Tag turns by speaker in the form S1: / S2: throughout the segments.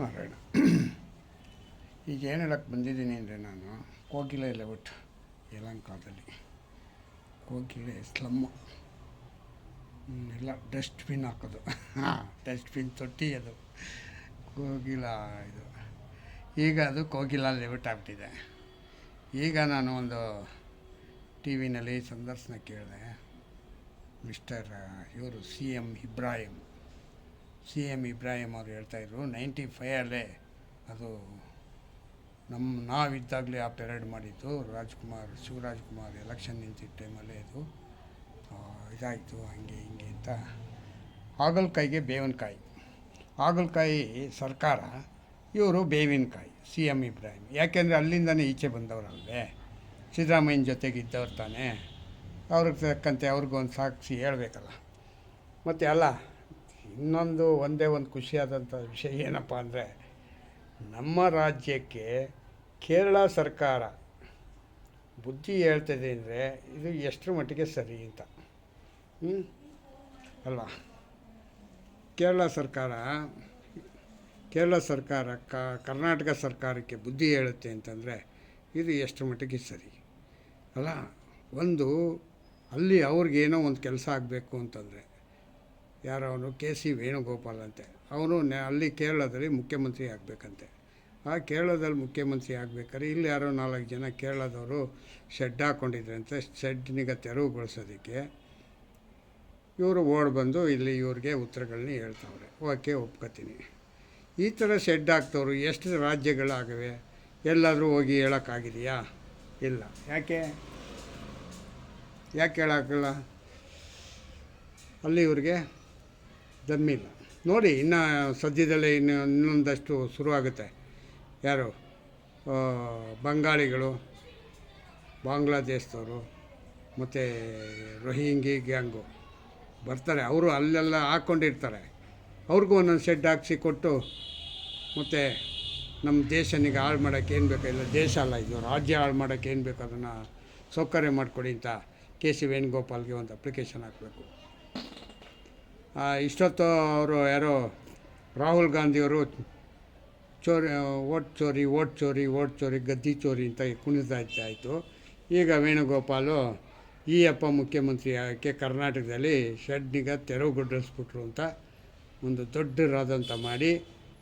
S1: ನಾರಾಯಣ ಈಗ ಏನು ಹೇಳಕ್ಕೆ ಬಂದಿದ್ದೀನಿ ಅಂದರೆ ನಾನು ಕೋಗಿಲೆ ಲೆಔಟ್ ಯಲಂಕಾದಲ್ಲಿ. ಕೋಗಿಲೆ ಸ್ಲಮ್ಮು ಎಲ್ಲ ಡಸ್ಟ್ಬಿನ್ ಹಾಕೋದು. ಹಾಂ, ಡಸ್ಟ್ಬಿನ್ ತೊಟ್ಟಿ ಅದು. ಕೋಗಿಲ ಇದು. ಈಗ ಅದು ಕೋಗಿಲ ಲೆವಿಟ್ ಆಗ್ಬಿಟ್ಟಿದೆ. ಈಗ ನಾನು ಒಂದು ಟಿ ವಿನಲ್ಲಿ ಸಂದರ್ಶನ ಕೇಳಿದೆ. ಮಿಸ್ಟರ್ ಇವರು C M Ibrahim. C M Ibrahim ಅವರು ಹೇಳ್ತಾಯಿದ್ರು ನೈಂಟಿ ಫೈಯಲ್ಲೇ ಅದು ನಮ್ಮ ನಾವಿದ್ದಾಗಲೇ ಆ ಪೆರೇಡ್ ಮಾಡಿದ್ದು, ರಾಜ್ಕುಮಾರ್ ಶಿವರಾಜ್ಕುಮಾರ್ ಎಲೆಕ್ಷನ್ ನಿಂತಿದ್ದ ಟೈಮಲ್ಲೇ ಇದು. ಇದಾಯಿತು, ಹಂಗೆ ಹಿಂಗೆ ಅಂತ. ಹಾಗಲಕಾಯಿಗೆ ಬೇವಿನಕಾಯಿ. ಹಾಗಲಕಾಯಿ ಸರ್ಕಾರ, ಇವರು ಬೇವಿನಕಾಯಿ ಸಿ ಎಂ ಇಬ್ರಾಹಿಂ. ಯಾಕೆಂದರೆ ಅಲ್ಲಿಂದನೇ ಈಚೆ ಬಂದವರಲ್ವೇ. ಸಿದ್ದರಾಮಯ್ಯನ ಜೊತೆಗೆ ಇದ್ದವ್ರು ತಾನೇ. ಅವ್ರಿಗೆ ತಕ್ಕಂತೆ ಅವ್ರಿಗೊಂದು ಸಾಕ್ಷಿ ಹೇಳಬೇಕಲ್ಲ. ಮತ್ತು ಅಲ್ಲ ಇನ್ನೊಂದು ಒಂದೇ ಒಂದು ಖುಷಿಯಾದಂಥ ವಿಷಯ ಏನಪ್ಪ ಅಂದರೆ ನಮ್ಮ ರಾಜ್ಯಕ್ಕೆ ಕೇರಳ ಸರ್ಕಾರ ಬುದ್ಧಿ ಹೇಳ್ತದೆ ಅಂದರೆ ಇದು ಎಷ್ಟರ ಮಟ್ಟಿಗೆ ಸರಿ ಅಂತ. ಅಲ್ವಾ? ಕೇರಳ ಸರ್ಕಾರ ಕೇರಳ ಸರ್ಕಾರ ಕರ್ನಾಟಕ ಸರ್ಕಾರಕ್ಕೆ ಬುದ್ಧಿ ಹೇಳುತ್ತೆ ಅಂತಂದರೆ ಇದು ಎಷ್ಟರ ಮಟ್ಟಿಗೆ ಸರಿ? ಅಲ್ಲ, ಒಂದು ಅಲ್ಲಿ ಅವ್ರಿಗೇನೋ ಒಂದು ಕೆಲಸ ಆಗಬೇಕು ಅಂತಂದರೆ ಯಾರೋ ಅವನು ಕೆ ಸಿ ವೇಣುಗೋಪಾಲ್ ಅಂತೆ. ಅವನು ಅಲ್ಲಿ ಕೇರಳದಲ್ಲಿ ಮುಖ್ಯಮಂತ್ರಿ ಆಗಬೇಕಂತೆ. ಆ ಕೇರಳದಲ್ಲಿ ಮುಖ್ಯಮಂತ್ರಿ ಆಗಬೇಕಾದ್ರೆ ಇಲ್ಲಿ ಯಾರೋ ನಾಲ್ಕು ಜನ ಕೇರಳದವರು ಶೆಡ್ ಹಾಕ್ಕೊಂಡಿದ್ರಂತೆ ಶೆಡ್ನಿಗೆ ತೆರವುಗೊಳಿಸೋದಕ್ಕೆ ಇವರು ಓಡ್ ಬಂದು ಇಲ್ಲಿ ಇವ್ರಿಗೆ ಉತ್ತರಗಳನ್ನ ಹೇಳ್ತಾವ್ರೆ. ಓಕೆ, ಒಪ್ಕೋತೀನಿ. ಈ ಥರ ಶೆಡ್ ಹಾಕ್ತವ್ರು ಎಷ್ಟು ರಾಜ್ಯಗಳಾಗವೆ? ಎಲ್ಲಾದರೂ ಹೋಗಿ ಹೇಳೋಕ್ಕಾಗಿದೆಯಾ? ಇಲ್ಲ. ಯಾಕೆ? ಯಾಕೆ ಹೇಳೋಕ್ಕಲ್ಲ ಅಲ್ಲಿ ಇವ್ರಿಗೆ ದಮ್ಮಿಲ್ಲ ನೋಡಿ, ಇನ್ನು ಸದ್ಯದಲ್ಲೇ ಇನ್ನು ಇನ್ನೊಂದಷ್ಟು ಶುರುವಾಗುತ್ತೆ. ಯಾರು? ಬಂಗಾಳಿಗಳು, ಬಾಂಗ್ಲಾದೇಶದವರು, ಮತ್ತು ರೋಹಿಂಗಿ ಗ್ಯಾಂಗು. ಬರ್ತಾರೆ. ಅವರು ಅಲ್ಲೆಲ್ಲ ಹಾಕ್ಕೊಂಡಿರ್ತಾರೆ ಅವ್ರಿಗೂ ಒಂದೊಂದು ಶೆಡ್ ಹಾಕ್ಸಿ ಕೊಟ್ಟು, ಮತ್ತು ನಮ್ಮ ದೇಶನಿಗೆ ಹಾಳು ಮಾಡೋಕ್ಕೆ ಏನು ಬೇಕು? ಇಲ್ಲ, ದೇಶ ಅಲ್ಲ ಇದು. ರಾಜ್ಯ ಹಾಳು ಮಾಡೋಕ್ಕೆ ಏನು ಬೇಕು? ಅದನ್ನು ಸೌಕರ್ಯ ಮಾಡಿಕೊಡಿ ಅಂತ ಕೆ ಸಿ ವೇಣುಗೋಪಾಲ್ಗೆ ಒಂದು ಅಪ್ಲಿಕೇಶನ್ ಹಾಕಬೇಕು. ಇಷ್ಟೊತ್ತು ಅವರು ಯಾರೋ ರಾಹುಲ್ ಗಾಂಧಿಯವರು ಚೋರಿ, ಓಟ್ ಚೋರಿ ಓಟ್ ಚೋರಿ ಓಟ್ ಚೋರಿ, ಗದ್ದಿ ಚೋರಿ ಅಂತ ಕುಣಿತಾ ಆಯಿತು. ಈಗ ವೇಣುಗೋಪಾಲು ಈ ಅಪ್ಪ ಮುಖ್ಯಮಂತ್ರಿ ಆಗಕ್ಕೆ ಕರ್ನಾಟಕದಲ್ಲಿ ಶೆಡ್ನಿಗೆ ತೆರವುಗೊಳಿಸ್ಬಿಟ್ರು ಅಂತ ಒಂದು ದೊಡ್ಡ ರಾದಂತ ಮಾಡಿ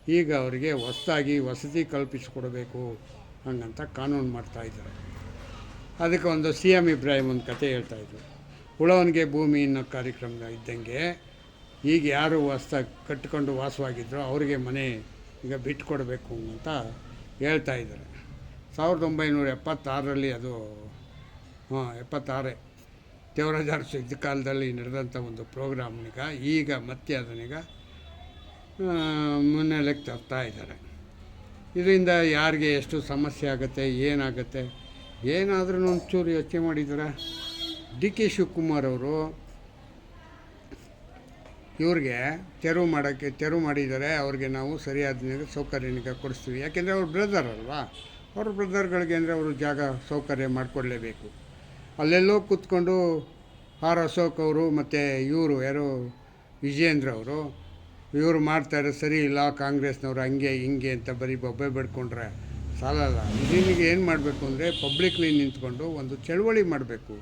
S1: ಈಗ ಅವರಿಗೆ ಹೊಸದಾಗಿ ವಸತಿ ಕಲ್ಪಿಸಿಕೊಡಬೇಕು ಹಂಗಂತ ಕಾನೂನು ಮಾಡ್ತಾಯಿದ್ದಾರೆ ಅದಕ್ಕೆ ಒಂದು ಸಿ ಎಂ ಇಬ್ರಾಹಿಂ ಒಂದು ಕತೆ ಹೇಳ್ತಾಯಿದ್ರು ಉಳವನಿಗೆ ಭೂಮಿ ಅನ್ನೋ ಕಾರ್ಯಕ್ರಮ ಇದ್ದಂಗೆ ಈಗ ಯಾರು ವಾಸ ಕಟ್ಟಿಕೊಂಡು ವಾಸವಾಗಿದ್ದರೋ ಅವರಿಗೆ ಮನೆ ಈಗ ಬಿಟ್ಕೊಡ್ಬೇಕು ಅಂತ ಹೇಳ್ತಾ ಇದ್ದಾರೆ. ಸಾವಿರದ ಒಂಬೈನೂರ ಎಪ್ಪತ್ತಾರರಲ್ಲಿ ಅದು, ಹಾಂ, ಎಪ್ಪತ್ತಾರೇ ದೇವರಾಜ ಸಿದ್ಧ ಕಾಲದಲ್ಲಿ ನಡೆದಂಥ ಒಂದು ಪ್ರೋಗ್ರಾಮ್ನಿಗ ಈಗ ಮತ್ತೆ ಅದನ್ನೀಗ ಮುನ್ನೆಲೆಗೆ ತರ್ತಾ ಇದ್ದಾರೆ. ಇದರಿಂದ ಯಾರಿಗೆ ಎಷ್ಟು ಸಮಸ್ಯೆ ಆಗುತ್ತೆ, ಏನಾಗುತ್ತೆ ಏನಾದ್ರೂ ಒಂಚೂರು ಯೋಚನೆ ಮಾಡಿದ್ರೆ ಡಿ ಕೆ ಶಿವಕುಮಾರ್ ಅವರು ಇವ್ರಿಗೆ ತೆರವು ಮಾಡೋಕ್ಕೆ ತೆರವು ಮಾಡಿದರೆ ಅವ್ರಿಗೆ ನಾವು ಸರಿಯಾದ ಸೌಕರ್ಯನಿಗೆ ಕೊಡಿಸ್ತೀವಿ. ಯಾಕೆಂದರೆ ಅವ್ರ ಬ್ರದರ್ ಅಲ್ವಾ? ಅವ್ರ ಬ್ರದರ್ಗಳಿಗೆ ಅಂದರೆ ಅವರು ಜಾಗ, ಸೌಕರ್ಯ ಮಾಡಿಕೊಡ್ಲೇಬೇಕು. ಅಲ್ಲೆಲ್ಲೋ ಕೂತ್ಕೊಂಡು ಆರ್ ಅಶೋಕ್ ಅವರು ಮತ್ತು ಇವರು ಯಾರು, ವಿಜಯೇಂದ್ರ ಅವರು, ಇವರು ಮಾಡ್ತಾರೆ, ಸರಿ ಇಲ್ಲ, ಕಾಂಗ್ರೆಸ್ನವ್ರು ಹಂಗೆ, ಹಿಂಗೆ ಅಂತ ಬರೀ ಬೊಬ್ಬೆ ಬಿಡ್ಕೊಂಡ್ರೆ ಸಾಲಲ್ಲ. ಇದೀನಿಗೆ ಏನು ಮಾಡಬೇಕು ಅಂದರೆ ಪಬ್ಲಿಕ್ಲಿ ನಿಂತ್ಕೊಂಡು ಒಂದು ಚಳುವಳಿ ಮಾಡಬೇಕು.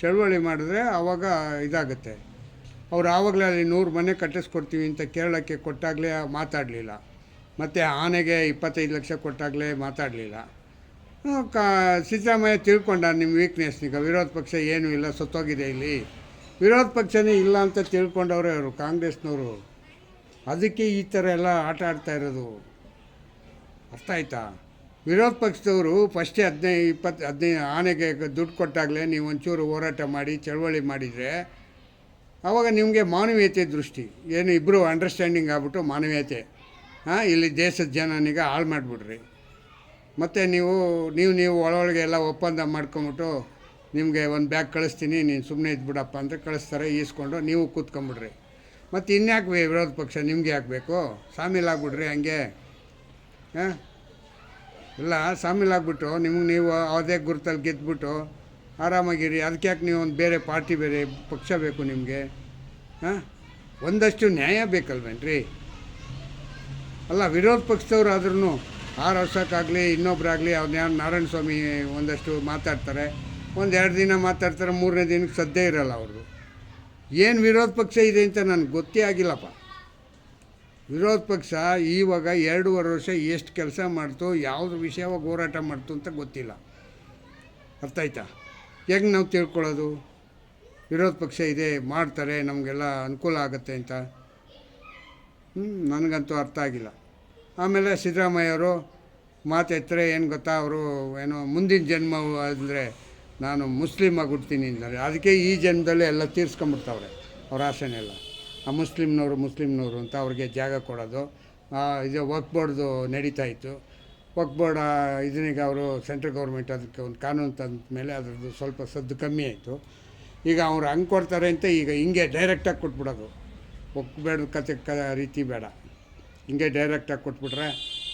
S1: ಚಳುವಳಿ ಮಾಡಿದ್ರೆ ಆವಾಗ ಇದಾಗುತ್ತೆ. ಅವ್ರು ಆವಾಗಲೇ ಅಲ್ಲಿ ನೂರು ಮನೆ ಕಟ್ಟಿಸ್ಕೊಡ್ತೀವಿ ಅಂತ ಕೇರಳಕ್ಕೆ ಕೊಟ್ಟಾಗಲೇ ಮಾತಾಡಲಿಲ್ಲ. ಮತ್ತು ಆನೆಗೆ ಇಪ್ಪತ್ತೈದು ಲಕ್ಷ ಕೊಟ್ಟಾಗಲೇ ಮಾತಾಡಲಿಲ್ಲ. ಕಾ, ಸಿದ್ದರಾಮಯ್ಯ ತಿಳ್ಕೊಂಡ ನಿಮ್ಮ ವೀಕ್ನೆಸ್ನೀಗ ವಿರೋಧ ಪಕ್ಷ ಏನೂ ಇಲ್ಲ, ಸತ್ತೋಗಿದೆ ಇಲ್ಲಿ. ವಿರೋಧ ಪಕ್ಷನೇ ಇಲ್ಲ ಅಂತ ತಿಳ್ಕೊಂಡವ್ರೆ ಅವರು ಕಾಂಗ್ರೆಸ್ನವರು. ಅದಕ್ಕೆ ಈ ಥರ ಎಲ್ಲ ಆಟ ಆಡ್ತಾ ಇರೋದು. ಅರ್ಥ ಆಯ್ತಾ? ವಿರೋಧ ಪಕ್ಷದವರು ಫಸ್ಟೇ ಹದಿನೈದು ಇಪ್ಪತ್ತು ಹದಿನೈದು ಆನೆಗೆ ದುಡ್ಡು ಕೊಟ್ಟಾಗಲೇ ನೀವು ಒಂಚೂರು ಹೋರಾಟ ಮಾಡಿ, ಚಳವಳಿ ಮಾಡಿದರೆ ಆವಾಗ ನಿಮಗೆ ಮಾನವೀಯತೆ ದೃಷ್ಟಿ. ಏನು ಇಬ್ಬರು ಅಂಡರ್ಸ್ಟ್ಯಾಂಡಿಂಗ್ ಆಗ್ಬಿಟ್ಟು ಮಾನವೀಯತೆ. ಹಾಂ, ಇಲ್ಲಿ ದೇಶದ ಜನನಿಗೆ ಹಾಳು ಮಾಡಿಬಿಡ್ರಿ. ಮತ್ತು ನೀವು ನೀವು ನೀವು ಒಳೊಳಗೆ ಎಲ್ಲ ಒಪ್ಪಂದ ಮಾಡ್ಕೊಂಬಿಟ್ಟು ನಿಮಗೆ ಒಂದು ಬ್ಯಾಗ್ ಕಳಿಸ್ತೀನಿ, ನೀನು ಸುಮ್ಮನೆ ಇದ್ಬಿಡಪ್ಪ ಅಂತ ಕಳಿಸ್ತಾರೆ, ಈಸ್ಕೊಂಡು ನೀವು ಕೂತ್ಕೊಂಬಿಡ್ರಿ. ಮತ್ತು ಇನ್ಯಾಕೆ ವಿರೋಧ ಪಕ್ಷ ನಿಮಗೆ ಹಾಕಬೇಕು ಸಾಮೀಲಾಗ್ಬಿಡ್ರಿ ಹಂಗೆ. ಹಾಂ? ಇಲ್ಲ ಸಾಮೀಲಾಗ್ಬಿಟ್ಟು ನಿಮ್ಗೆ ನೀವು ಅದೇ ಗುರುತಲ್ಲಿ ಗೆದ್ಬಿಟ್ಟು ಆರಾಮಾಗಿರಿ. ಅದಕ್ಕೆ ಯಾಕೆ ನೀವು ಒಂದು ಬೇರೆ ಪಾರ್ಟಿ, ಬೇರೆ ಪಕ್ಷ ಬೇಕು ನಿಮಗೆ? ಹಾಂ? ಒಂದಷ್ಟು ನ್ಯಾಯ ಬೇಕಲ್ವೇನ್ರಿ? ಅಲ್ಲ, ವಿರೋಧ ಪಕ್ಷದವ್ರು ಆದ್ರೂ ಆರ್ ವರ್ಷಕ್ಕಾಗಲಿ ಇನ್ನೊಬ್ಬರಾಗಲಿ ಅವ್ರನ್ನ ನಾರಾಯಣ ಸ್ವಾಮಿ ಒಂದಷ್ಟು ಮಾತಾಡ್ತಾರೆ. ಒಂದು ಎರಡು ದಿನ ಮಾತಾಡ್ತಾರೆ, ಮೂರನೇ ದಿನಕ್ಕೆ ಸದ್ದೇ ಇರಲ್ಲ ಅವ್ರದ್ದು ಏನು ವಿರೋಧ ಪಕ್ಷ ಇದೆ ಅಂತ ನನಗೆ ಗೊತ್ತೇ ಆಗಿಲ್ಲಪ್ಪ. ವಿರೋಧ ಪಕ್ಷ ಈವಾಗ ಎರಡೂವರೆ ವರ್ಷ ಎಷ್ಟು ಕೆಲಸ ಮಾಡ್ತು, ಯಾವ್ದು ವಿಷಯವಾಗಿ ಹೋರಾಟ ಮಾಡ್ತು ಅಂತ ಗೊತ್ತಿಲ್ಲ. ಅರ್ಥ ಆಯ್ತಾ ಹೆಂಗೆ ನಾವು ತಿಳ್ಕೊಳ್ಳೋದು? ವಿರೋಧ ಪಕ್ಷ ಇದೆ, ಮಾಡ್ತಾರೆ, ನಮಗೆಲ್ಲ ಅನುಕೂಲ ಆಗುತ್ತೆ ಅಂತ. ಹ್ಞೂ ನನಗಂತೂ ಅರ್ಥ ಆಗಿಲ್ಲ. ಆಮೇಲೆ ಸಿದ್ದರಾಮಯ್ಯವರು ಮಾತೆತ್ತರೆ ಏನು ಗೊತ್ತಾ? ಅವರು ಏನೋ ಮುಂದಿನ ಜನ್ಮ ಅಂದರೆ ನಾನು ಮುಸ್ಲಿಮ್ ಆಗಿಬಿಡ್ತೀನಿ ಅಂತಾರೆ. ಅದಕ್ಕೆ ಈ ಜನ್ಮದಲ್ಲೇ ಎಲ್ಲ ತೀರ್ಸ್ಕೊಂಬಿಡ್ತಾವ್ರೆ ಅವ್ರ ಆಸೆನೆಲ್ಲ. ಆ ಮುಸ್ಲಿಮ್ನವರು ಮುಸ್ಲಿಮ್ನವರು ಅಂತ ಅವ್ರಿಗೆ ಜಾಗ ಕೊಡೋದು. ಇದು ವಕ್ ಬೋರ್ಡ್ದು ನಡೀತಾ ಇತ್ತು. ವಕ್ ಬೋರ್ಡ್ ಇದನ್ನೀಗ ಅವರು ಸೆಂಟ್ರಲ್ ಗೌರ್ಮೆಂಟ್ ಅದಕ್ಕೆ ಒಂದು ಕಾನೂನು ತಂದ ಮೇಲೆ ಅದರದ್ದು ಸ್ವಲ್ಪ ಸದ್ದು ಕಮ್ಮಿ ಆಯಿತು. ಈಗ ಅವ್ರು ಹಂಗೆ ಕೊಡ್ತಾರೆ ಅಂತ ಈಗ ಹಿಂಗೆ ಡೈರೆಕ್ಟಾಗಿ ಕೊಟ್ಬಿಡೋದು. ಒಕ್ಕಬೇಡ ಕತೆ ಕ ರೀತಿ ಬೇಡ. ಹಿಂಗೆ ಡೈರೆಕ್ಟಾಗಿ ಕೊಟ್ಬಿಟ್ರೆ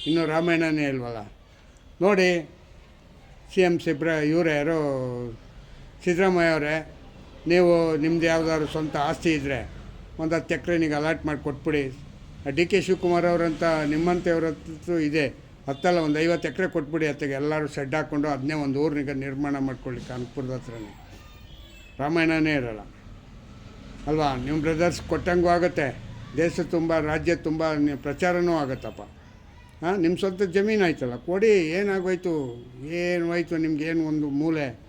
S1: ಇನ್ನೂ ರಾಮಾಯಣನೇ ಇಲ್ವಲ್ಲ. ನೋಡಿ ಸಿ ಎಂ ಸಿಬ್ರ ಇವರೇ ಯಾರು ಸಿದ್ದರಾಮಯ್ಯ ಅವರೇ, ನೀವು ನಿಮ್ದು ಯಾವ್ದಾದ್ರು ಸ್ವಂತ ಆಸ್ತಿ ಇದ್ದರೆ ಒಂದು ಹತ್ತು ಎಕರೆ ಅಲಾಟ್ ಮಾಡಿ ಕೊಟ್ಬಿಡಿ. ಡಿ ಕೆ ಶಿವಕುಮಾರ್ ಅವರಂತ ನಿಮ್ಮಂತೆಯವ್ರ ಹತ್ರ ಇದೆ. ಹತ್ತಲ್ಲ ಒಂದು ಐವತ್ತು ಎಕರೆ ಕೊಟ್ಬಿಡಿ ಅತ್ತಿಗೆ. ಎಲ್ಲರೂ ಶೆಡ್ ಹಾಕ್ಕೊಂಡು ಅದನ್ನೇ ಒಂದು ಊರಿನಿಗೆ ನಿರ್ಮಾಣ ಮಾಡ್ಕೊಳ್ಳಿ ಕಾನ್ಪುರದ ಹತ್ರನೇ. ರಾಮಾಯಣನೇ ಇರಲ್ಲ. ಅಲ್ವಾ? ನಿಮ್ಮ ಬ್ರದರ್ಸ್ ಕೊಟ್ಟಂಗೂ ಆಗುತ್ತೆ. ದೇಶ ತುಂಬ, ರಾಜ್ಯ ತುಂಬ ಪ್ರಚಾರನೂ ಆಗುತ್ತಪ್ಪ. ಹಾಂ ನಿಮ್ಮ ಸ್ವಂತ ಜಮೀನು ಆಯ್ತಲ್ಲ. ಕೊಡಿ, ಏನಾಗೋಯ್ತು? ಏನು ಹೋಯ್ತು? ನಿಮ್ಗೆ ಏನು ಒಂದು ಮೂಲೆ?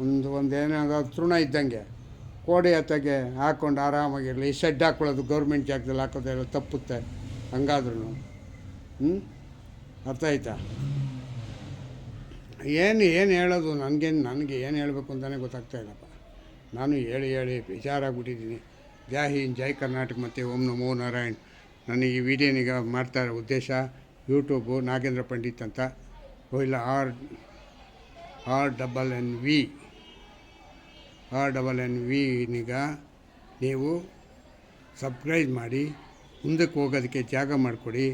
S1: ಒಂದು ಒಂದು ಏನಾದ್ರು ತೃಣ ಇದ್ದಂಗೆ. ಕೋಡಿ ಅತ್ತಗೆ ಹಾಕ್ಕೊಂಡು ಆರಾಮಾಗಿರಲಿ. ಶೆಡ್ ಹಾಕ್ಕೊಳ್ಳೋದು ಗೌರ್ಮೆಂಟ್ ಜಾಗದಲ್ಲಿ ಹಾಕೋದೆಲ್ಲ ತಪ್ಪುತ್ತೆ. ಹಂಗಾದ್ರೂ ಹ್ಞೂ ಅರ್ಥ ಆಯ್ತಾ? ಏನು ಏನು ಹೇಳೋದು ನನಗೇನು ನನಗೆ ಏನು ಹೇಳಬೇಕು ಅಂತಲೇ ಗೊತ್ತಾಗ್ತಾ ಇಲ್ಲಪ್ಪ. ನಾನು ಹೇಳಿ ಹೇಳಿ ಬೇಜಾರಾಗ್ಬಿಟ್ಟಿದ್ದೀನಿ. ಜೈ ಹಿಂದ್, ಜೈ ಕರ್ನಾಟಕ, ಮತ್ತು ಓಂ ನಮೋ ನಾರಾಯಣ್. ನನಗೆ ಈ ವಿಡಿಯೋನೀಗ ಮಾಡ್ತಾ ಇರೋ ಉದ್ದೇಶ ಯೂಟ್ಯೂಬು ನಾಗೇಂದ್ರ ಪಂಡಿತ್ ಅಂತ. ಇಲ್ಲ, R R double N V. R double N ವಿನಿಗ ನೀವು ಸಬ್ಸ್ಕ್ರೈಬ್ ಮಾಡಿ, ಮುಂದಕ್ಕೆ ಹೋಗೋದಕ್ಕೆ ಜಾಗ ಮಾಡಿಕೊಡಿ.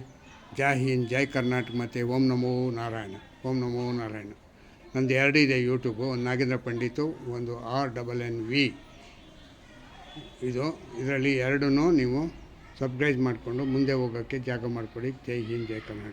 S1: ಜೈ ಹಿಂದ್, ಜೈ ಕರ್ನಾಟಕ, ಮತ್ತು ಓಂ ನಮೋ ನಾರಾಯಣ, ಓಂ ನಮೋ ನಾರಾಯಣ. ನಂದು ಇದೆ ಯೂಟ್ಯೂಬು ಒಂದು ನಾಗೇಂದ್ರ ಪಂಡಿತು, ಒಂದು ಆರ್ ಡಬಲ್ ಎನ್ ವಿ ಇದು, ಇದರಲ್ಲಿ ಎರಡೂ ನೀವು ಸಬ್ಸ್ಕ್ರೈಬ್ ಮಾಡಿಕೊಂಡು ಮುಂದೆ ಹೋಗೋಕ್ಕೆ ಜಾಗ ಮಾಡಿಕೊಡಿ. ಜೈ ಹಿಂದ್, ಜೈ ಕರ್ನಾಟಕ.